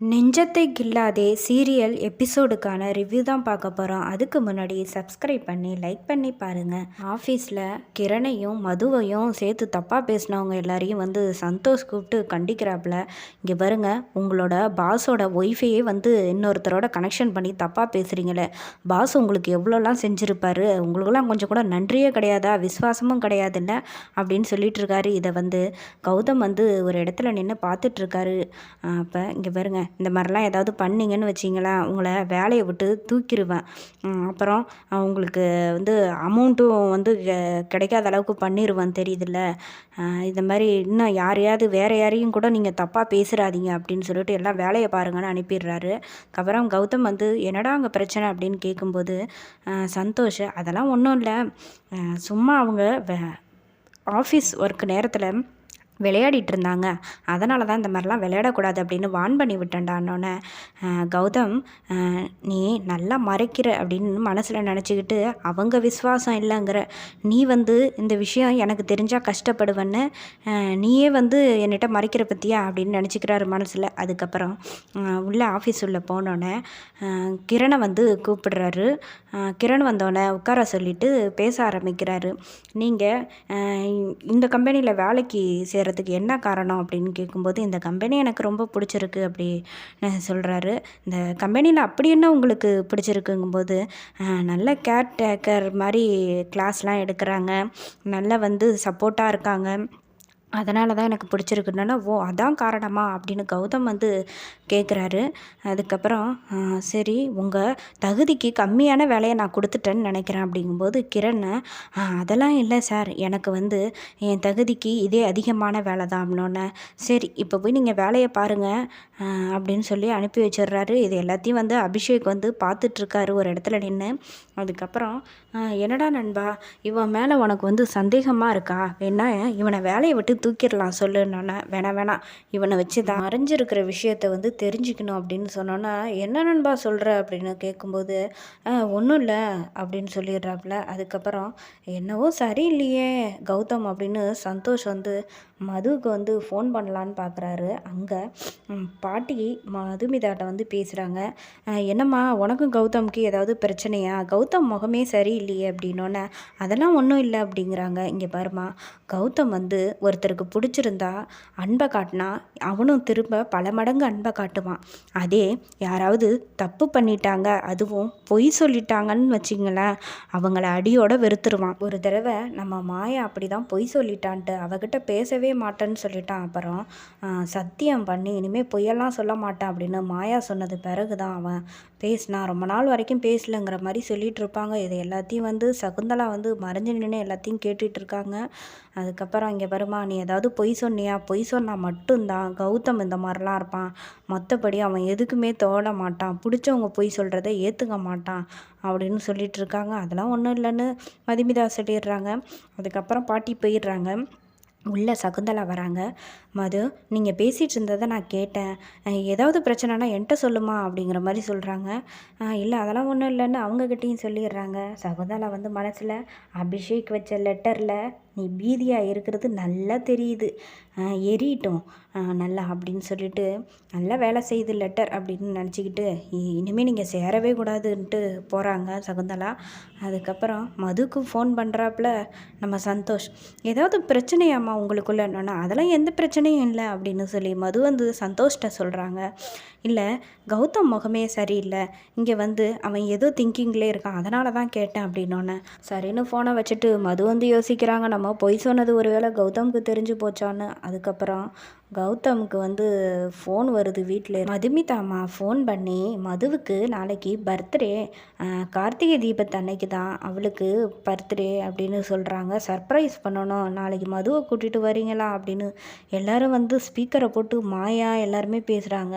நெஞ்சத்தை கில்லாதே serial எபிசோடுக்கான review தான் பார்க்க போகிறோம் அதுக்கு முன்னாடி சப்ஸ்கிரைப் பண்ணி லைக் பண்ணி பாருங்கள் ஆஃபீஸில் கிரணையும் மதுவையும் சேர்த்து தப்பாக பேசினவங்க எல்லாரையும் வந்து சந்தோஷ் கூப்பிட்டு கண்டிக்கிறாப்புல. இங்கே பாருங்க உங்களோட பாஸோட ஒய்ஃபையே வந்து இன்னொருத்தரோட கனெக்ஷன் பண்ணி தப்பாக பேசுகிறீங்களே பாஸ் உங்களுக்கு எவ்வளோலாம் செஞ்சுருப்பாரு? உங்களுக்கெல்லாம் கொஞ்சம் கூட நன்றியே கிடையாதா? விஸ்வாசமும் கிடையாதுல்ல? அப்படின்னு சொல்லிட்டு இருக்காரு. இதை வந்து கௌதம் வந்து ஒரு இடத்துல நின்று பார்த்துட்ருக்காரு அப்போ இங்கே பாருங்கள் இந்த மாதிரிலாம் ஏதாவது பண்ணிங்கன்னு வச்சிங்களேன் உங்களை வேலையை விட்டு தூக்கிடுவேன் அப்புறம் உங்களுக்கு வந்து அமௌண்ட்டும் வந்து கிடைக்காத அளவுக்கு பண்ணிடுவேன் தெரியுதுல்ல. இந்த மாதிரி இன்னும் யாரையாவது வேறு யாரையும் கூட நீங்கள் தப்பாக பேசுகிறாதீங்க அப்படின்னு சொல்லிட்டு எல்லாம் வேலையை பாருங்கன்னு அனுப்பிடுறாரு. அப்புறம் கௌதம் வந்து என்னடா அங்கே பிரச்சனை? அப்படின்னு கேட்கும்போது சந்தோஷ் அதெல்லாம் ஒன்றும் இல்லை. சும்மா அவங்க ஆஃபீஸ் ஒர்க் நேரத்தில் விளையாடிட்டு இருந்தாங்க அதனால தான் இந்த மாதிரிலாம் விளையாடக்கூடாது அப்படின்னு வான் பண்ணி விட்டேன்டான்னொன்னே கௌதம் நீ நல்லா மறைக்கிற அப்படின்னு மனசில் நினச்சிக்கிட்டு அவங்க விசுவாசம் இல்லைங்கிற நீ வந்து இந்த விஷயம் எனக்கு தெரிஞ்சால் கஷ்டப்படுவேன்னு நீயே வந்து என்னிட்ட மறைக்கிற பற்றியா அப்படின்னு நினச்சிக்கிறாரு மனசில். அதுக்கப்புறம் உள்ளே ஆஃபீஸ் உள்ளே போனோடனே கிரணை வந்து கூப்பிடுறாரு. கிரண் வந்தோடனே உட்கார சொல்லிவிட்டு பேச ஆரம்பிக்கிறாரு. நீங்கள் இந்த கம்பெனியில் வேலைக்கு சேர சேர்கிறதுக்கு என்ன காரணம் அப்படின்னு கேட்கும்போது இந்த கம்பெனி எனக்கு ரொம்ப பிடிச்சிருக்கு அப்படின்னு சொல்கிறாரு இந்த கம்பெனியில் அப்படி என்ன உங்களுக்கு பிடிச்சிருக்குங்கும்போது நல்ல கேர் டேக்கர் மாதிரி கிளாஸ்லாம் எடுக்கிறாங்க. நல்லா வந்து சப்போர்ட்டாக இருக்காங்க. அதனால தான் எனக்கு பிடிச்சிருக்குன்னா ஓ அதான் காரணமா? அப்படின்னு கௌதம் வந்து கேட்குறாரு அதுக்கப்புறம் சரி உங்கள் தகுதிக்கு கம்மியான வேலையை நான் கொடுத்துட்டேன்னு நினைக்கிறேன். அப்படிங்கும்போது கிரண் அதெல்லாம் இல்லை சார். எனக்கு வந்து என் தகுதிக்கு இதே அதிகமான வேலை தான். அப்படின்னோடனே சரி இப்போ போய் நீங்கள் வேலையை பாருங்கள் அப்படின்னு சொல்லி அனுப்பி வச்சிடுறாரு. இது எல்லாத்தையும் வந்து அபிஷேக் வந்து பார்த்துட்ருக்காரு ஒரு இடத்துல நின்று அதுக்கப்புறம் என்னடா நண்பா இவன் மேலே உனக்கு வந்து சந்தேகமாக இருக்கா? என்ன இவனை வேலையை விட்டு தூக்கிடலாம் சொல்லுன்னொன்னே வேணாம் வேணாம் இவனை வச்சு தான் மறைஞ்சிருக்கிற விஷயத்த வந்து தெரிஞ்சுக்கணும் அப்படின்னு சொன்னோன்னா என்ன நண்பா சொல்கிற அப்படின்னு கேட்கும்போது ஒன்றும் இல்லை அப்படின்னு சொல்லிடுறாப்புல அதுக்கப்புறம் என்னவோ சரியில்லையே கௌதம் அப்படின்னு சந்தோஷ் வந்து மதுவுக்கு வந்து ஃபோன் பண்ணலான்னு பார்க்குறாரு அங்கே பாட்டி மதுமிதாட்ட வந்து பேசுகிறாங்க என்னம்மா உனக்கும் கௌதம்க்கு ஏதாவது பிரச்சனையா? கௌதம் முகமே சரியில்லையே அப்படின்னோன்னே அதெல்லாம் ஒன்றும் இல்லை அப்படிங்கிறாங்க. இங்கே பாருமா கௌதம் வந்து ஒருத்தருக்கு பிடிச்சிருந்தா அன்பை காட்டினா அவனும் திரும்ப பல மடங்கு அன்பை காட்டுவான். அதே யாராவது தப்பு பண்ணிட்டாங்க அதுவும் பொய் சொல்லிட்டாங்கன்னு வச்சிங்களேன் அவங்கள அடியோட வெறுத்துருவான். ஒரு தடவை நம்ம மாயா அப்படி தான் பொய் சொல்லிட்டான்ட்டு அவகிட்ட பேசவே சொல்லவே மாட்டேன்னு சொல்லிட்டான். அப்புறம் சத்தியம் பண்ணி இனிமேல் பொய்யெல்லாம் சொல்ல மாட்டான் அப்படின்னு மாயா சொன்னது பிறகு தான் அவன் பேசினான். ரொம்ப நாள் வரைக்கும் பேசலைங்கிற மாதிரி சொல்லிகிட்டு இருப்பாங்க. இது எல்லாத்தையும் வந்து சகுந்தலா வந்து மறைஞ்சு நின்று எல்லாத்தையும் கேட்டுட்டு இருக்காங்க. அதுக்கப்புறம் இங்கே வருமா நீ ஏதாவது பொய் சொன்னியா? பொய் சொன்னால் மட்டும்தான். கௌதம் இந்த மாதிரிலாம் இருப்பான். மற்றபடி அவன் எதுக்குமே தோட மாட்டான். பிடிச்சவங்க பொய் சொல்கிறத ஏற்றுக்க மாட்டான் அப்படின்னு சொல்லிட்டு இருக்காங்க. அதெல்லாம் ஒன்றும் இல்லைன்னு மதுமிதா சொல்லிடுறாங்க. அதுக்கப்புறம் பாட்டி போயிடுறாங்க. உள்ளே சகுந்தலா வராங்க. மது நீங்கள் பேசிகிட்டு இருந்ததை நான் கேட்டேன். ஏதாவது பிரச்சனைனா என்கிட்ட சொல்லுமா அப்படிங்கிற மாதிரி சொல்கிறாங்க இல்லை அதெல்லாம் ஒன்றும் இல்லைன்னு அவங்கக்கிட்டேயும் சொல்லிடுறாங்க. சகுந்தலா வந்து மனசில் அபிஷேக் வச்ச லெட்டரில் நீ பீதியாக இருக்கிறது நல்லா தெரியுது. எரியட்டும். நல்லா அப்படின்னு சொல்லிட்டு நல்லா வேலை செய்யுது லெட்டர் அப்படின்னு நினச்சிக்கிட்டு இனிமேல் நீங்கள் சேரவே கூடாதுன்ட்டு போகிறாங்க சகுந்தலா. அதுக்கப்புறம் மதுக்கு ஃபோன் பண்ணுறாப்புல நம்ம சந்தோஷ். ஏதாவது பிரச்சனையாம்மா உங்களுக்குள்ள? அதெல்லாம் எந்த பிரச்சனையும் இல்லை அப்படின்னு சொல்லி மது வந்து சந்தோஷ்கிட்ட சொல்கிறாங்க இல்லை கௌதம் முகமே சரியில்லை. இங்கே வந்து அவன் ஏதோ திங்கிங்லேயே இருக்கான். அதனால தான் கேட்டேன் அப்படின்னோன்னே. சரின்னு ஃபோனை வச்சுட்டு மது வந்து யோசிக்கிறாங்க நம்ம பொய் சொன்னது ஒருவேளை கௌதமுக்கு தெரிஞ்சு போச்சான்னு. அதுக்கப்புறம் கௌதமுக்கு வந்து ஃபோன் வருது வீட்டில் மதுமிதாம்மா ஃபோன் பண்ணி மதுவுக்கு நாளைக்கு பர்த்டே கார்த்திகை தீபத்து அன்னைக்கு தான் அவளுக்கு பர்த்டே அப்படின்னு சொல்கிறாங்க சர்ப்ரைஸ் பண்ணணும். நாளைக்கு மதுவை கூட்டிகிட்டு வரீங்களா அப்படின்னு எல்லோரும் வந்து ஸ்பீக்கரை போட்டு மாயா எல்லாருமே பேசுகிறாங்க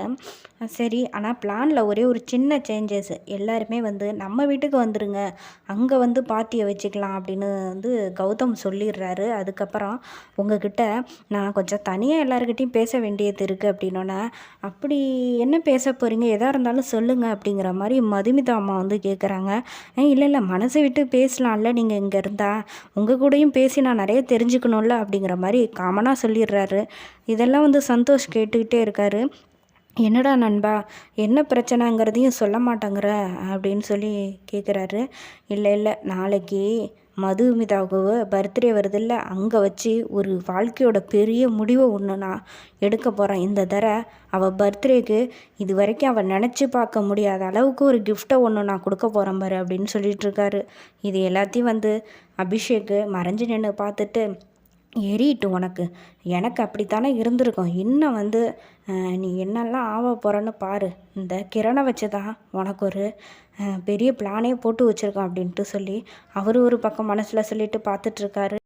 சரி ஆனால் பிளானில் ஒரே ஒரு சின்ன சேஞ்சஸ் எல்லாருமே வந்து நம்ம வீட்டுக்கு வந்துடுங்க அங்கே வந்து பார்ட்டியை வச்சுக்கலாம் அப்படின்னு வந்து கௌதம் சொல்லிடுறாரு. அதுக்கப்புறம் உங்ககிட்ட நான் கொஞ்சம் தனியாக எல்லாருக்கிட்டையும் பேச வேண்டியது இருக்குது அப்படின்னோடனே அப்படி என்ன பேச போகிறீங்க எதாக இருந்தாலும் சொல்லுங்கள் அப்படிங்கிற மாதிரி மதுமிதா அம்மா வந்து கேட்குறாங்க இல்லை இல்லை மனசை விட்டு பேசலாம்ல. நீங்கள் இங்கே இருந்தால் உங்கள் கூடயும் பேசி நான் நிறைய தெரிஞ்சுக்கணும்ல அப்படிங்கிற மாதிரி காமனாக சொல்லிடுறாரு. இதெல்லாம் வந்து சந்தோஷ் கேட்டுக்கிட்டே இருக்காரு. என்னடா நண்பா என்ன பிரச்சனைங்கிறதையும் சொல்ல மாட்டேங்கிற? அப்படின்னு சொல்லி கேட்குறாரு இல்லை இல்லை நாளைக்கு மதுமிதாவுக்கு பர்த்டே வருதில்ல அங்கே வச்சு ஒரு வாழ்க்கையோட பெரிய முடிவை ஒன்று நான் எடுக்க போகிறேன் இந்த தர அவள் பர்த்டேக்கு இது வரைக்கும் அவள் நினச்சி பார்க்க முடியாத அளவுக்கு ஒரு கிஃப்ட்டை ஒன்று நான் கொடுக்க போகிறேன் பாரு அப்படின்னு சொல்லிட்டு இருக்காரு. இது எல்லாத்தையும் வந்து அபிஷேக்கு மறைஞ்சு நின்று பார்த்துட்டு எரியட்டு உனக்கு. எனக்கு அப்படித்தானே இருந்திருக்கும். இன்னும் வந்து நீ என்னெல்லாம் ஆக போகிறன்னு பாரு. இந்த கிரணை வச்சு தான் உனக்கு ஒரு பெரிய பிளானே போட்டு வச்சுருக்கோம் அப்படின்ட்டு சொல்லி அவர் ஒரு பக்கம் மனசில் சொல்லிட்டு பார்த்துட்ருக்காரு